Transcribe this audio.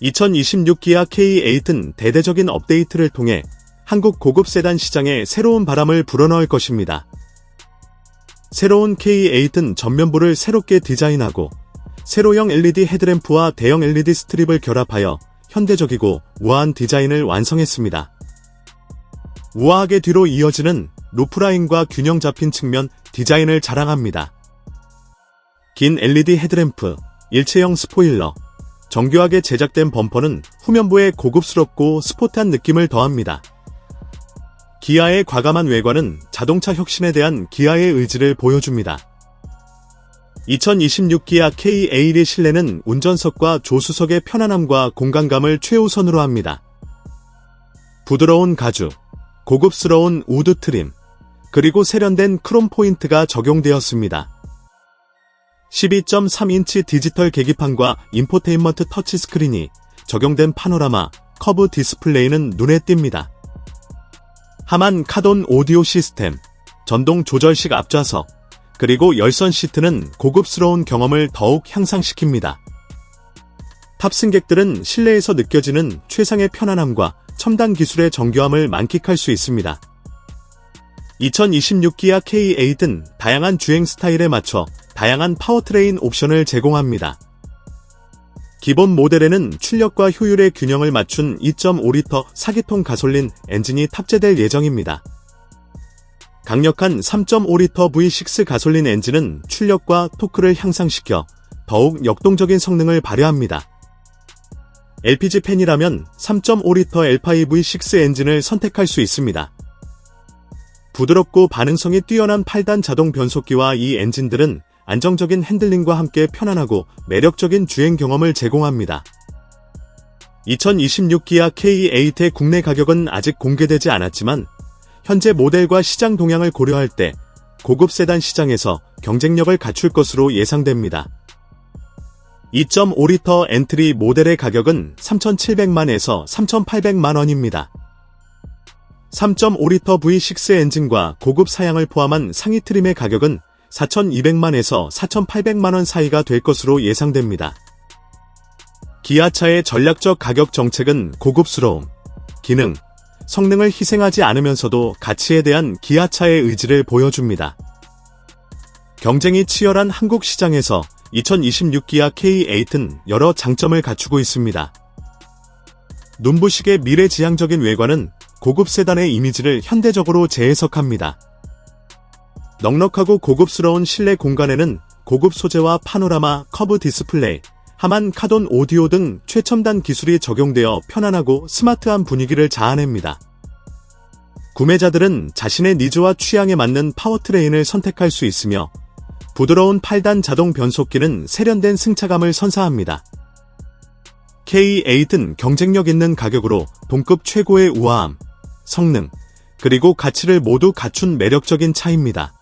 2026 기아 K8은 대대적인 업데이트를 통해 한국 고급 세단 시장에 새로운 바람을 불어넣을 것입니다. 새로운 K8은 전면부를 새롭게 디자인하고 세로형 LED 헤드램프와 대형 LED 스트립을 결합하여 현대적이고 우아한 디자인을 완성했습니다. 우아하게 뒤로 이어지는 루프라인과 균형 잡힌 측면 디자인을 자랑합니다. 긴 LED 헤드램프, 일체형 스포일러, 정교하게 제작된 범퍼는 후면부에 고급스럽고 스포트한 느낌을 더합니다. 기아의 과감한 외관은 자동차 혁신에 대한 기아의 의지를 보여줍니다. 2026 기아 K8의 실내는 운전석과 조수석의 편안함과 공간감을 최우선으로 합니다. 부드러운 가죽, 고급스러운 우드 트림, 그리고 세련된 크롬 포인트가 적용되었습니다. 12.3인치 디지털 계기판과 인포테인먼트 터치 스크린이 적용된 파노라마, 커브 디스플레이는 눈에 띕니다. 하만 카돈 오디오 시스템, 전동 조절식 앞좌석, 그리고 열선 시트는 고급스러운 경험을 더욱 향상시킵니다. 탑승객들은 실내에서 느껴지는 최상의 편안함과 첨단 기술의 정교함을 만끽할 수 있습니다. 2026 기아 K8은 다양한 주행 스타일에 맞춰 다양한 파워트레인 옵션을 제공합니다. 기본 모델에는 출력과 효율의 균형을 맞춘 2.5리터 4기통 가솔린 엔진이 탑재될 예정입니다. 강력한 3.5리터 V6 가솔린 엔진은 출력과 토크를 향상시켜 더욱 역동적인 성능을 발휘합니다. LPG 팬이라면 3.5리터 L5 V6 엔진을 선택할 수 있습니다. 부드럽고 반응성이 뛰어난 8단 자동 변속기와 이 엔진들은 안정적인 핸들링과 함께 편안하고 매력적인 주행 경험을 제공합니다. 2026 기아 K8의 국내 가격은 아직 공개되지 않았지만 현재 모델과 시장 동향을 고려할 때 고급 세단 시장에서 경쟁력을 갖출 것으로 예상됩니다. 2.5리터 엔트리 모델의 가격은 3,700만에서 3,800만 원입니다. 3.5리터 V6 엔진과 고급 사양을 포함한 상위 트림의 가격은 4,200만에서 4,800만 원 사이가 될 것으로 예상됩니다. 기아차의 전략적 가격 정책은 고급스러움, 기능, 성능을 희생하지 않으면서도 가치에 대한 기아차의 의지를 보여줍니다. 경쟁이 치열한 한국 시장에서 2026 기아 K8은 여러 장점을 갖추고 있습니다. 눈부시게 미래지향적인 외관은 고급 세단의 이미지를 현대적으로 재해석합니다. 넉넉하고 고급스러운 실내 공간에는 고급 소재와 파노라마, 커브 디스플레이, 하만 카돈 오디오 등 최첨단 기술이 적용되어 편안하고 스마트한 분위기를 자아냅니다. 구매자들은 자신의 니즈와 취향에 맞는 파워트레인을 선택할 수 있으며 부드러운 8단 자동 변속기는 세련된 승차감을 선사합니다. K8은 경쟁력 있는 가격으로 동급 최고의 우아함, 성능, 그리고 가치를 모두 갖춘 매력적인 차입니다.